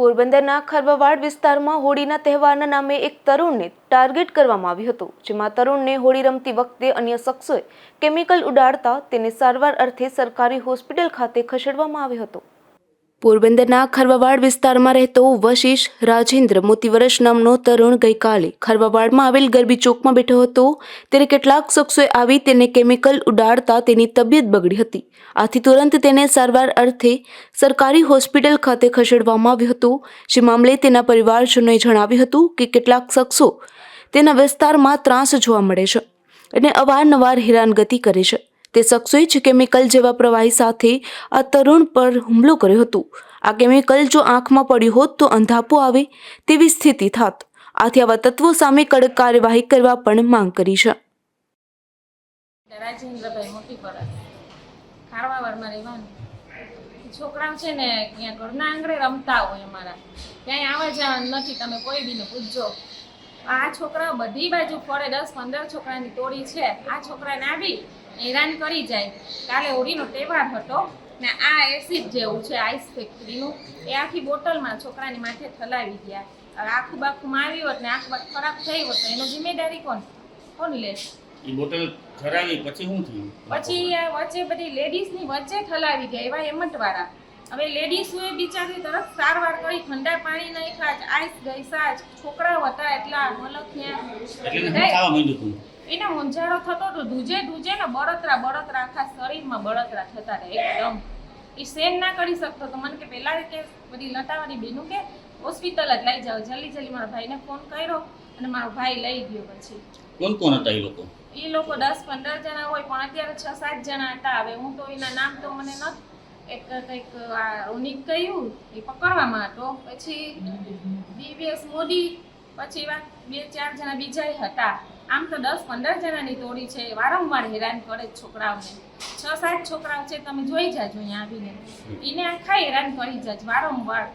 પોરબંદરના ખરબવાડ વિસ્તારમાં હોળીના તહેવારના નામે એક તરુણને ટાર્ગેટ કરવામાં આવ્યું હતું, જેમાં તરુણને હોળી રમતી વખતે અન્ય શખ્સોએ કેમિકલ ઉડાડતા તેને સારવાર અર્થે સરકારી હોસ્પિટલ ખાતે ખસેડવામાં આવ્યો હતો. પોરબંદરના ખરવાવાડ વિસ્તારમાં રહેતો વશિષ રાજેન્દ્ર મોતીવરસ નામનો તરુણ ગઈકાલે ખરવાવાડમાં આવેલ ગરબી ચોકમાં બેઠો હતો. ત્યારે કેટલાક શખ્સોએ આવી તેને કેમિકલ ઉડાડતા તેની તબિયત બગડી હતી. આથી તુરંત તેને સારવાર અર્થે સરકારી હોસ્પિટલ ખાતે ખસેડવામાં આવ્યો હતો. જે મામલે તેના પરિવારજનોએ જણાવ્યું હતું કે કેટલાક શખ્સો તેના વિસ્તારમાં ત્રાસ જોવા મળે છે અને અવારનવાર હેરાનગતિ કરે છે. તે શખ્સોએ જ કેમિકલ જેવા પ્રવાહી સાથે આ તરુણ પર હુમલો કર્યો હતો. આ કેમિકલ જો આંખમાં પડ્યું હોત તો અંધાપો આવે તેવી સ્થિતિ થાત. આથી આવા તત્વો સામે કડક કાર્યવાહી કરવા પણ માંગ કરી છે. છોકરાઓ છે ને ઘરના આંગણે રમતા હોય અમારા. ક્યાંય આવા જવાનું નથી. તમે કોઈ બીને પૂછજો. આ છોકરાઓ બધી બાજુ ફરે દસ પંદર છોકરાની ટોળી છે. આ છોકરાને આવી હેરાન કરી જાય. કાલે હોળીનો તહેવાર હતો ને આ એસિડ જેવું છે આઈસ ફેક્ટરીનું એ આખી બોટલમાં છોકરાની માથે ઠલાવી ગયા. હવે આખું બાખું આવી હોત ને આખું બાખું ખરાબ થઈ હોત તો એનો જિમ્મેદારી કોણ? કોણ લે? એ બોટલ ખરાવી પછી શું થયું? પછી વચ્ચે બધી લેડીઝની વચ્ચે ઠલાવી ગયા. એવા હેમંતવાળા. હવે લેડીઝોએ બિચારી તરફ સારવાર કરી ઠંડા પાણી નાખ્યા આઈસ ગઈ સાજ છોકરાઓ હતા એટલા મલક એને મૂંઝારો થતો હતો ધ્રુજે ધ્રુજે ને બળતરા બળતરા આખા શરીરમાં બળતરા થતા રહે એકદમ. એ સેન ના કરી શકતો તો મને કે પેલા કે બધી લટાવાળી બેનું કે હોસ્પિટલ જ લઈ જાઓ. જલ્દી જલ્દી મારા ભાઈને ફોન કર્યો અને મારો ભાઈ લઈ ગયો પછી. કોણ કોણ હતા એ લોકો? એ લોકો દસ પંદર જણા હોય પણ અત્યારે છ સાત જણા હતા. હવે હું તો એના નામ તો મને નથી એક કંઈક આ ઉનિક કહ્યું એ પકડવામાં હતો. પછી દિવ્યેશ મોદી પછી એવા બે ચાર જણા બીજા હતા. આમ તો દસ પંદર જણાની ટોળી છે વારંવાર હેરાન કરે છે છોકરાઓને. છ સાત છોકરાઓ છે તમે જોઈ જાજો અહીંયા આવીને. એને આખા હેરાન કરી જાજ વારંવાર.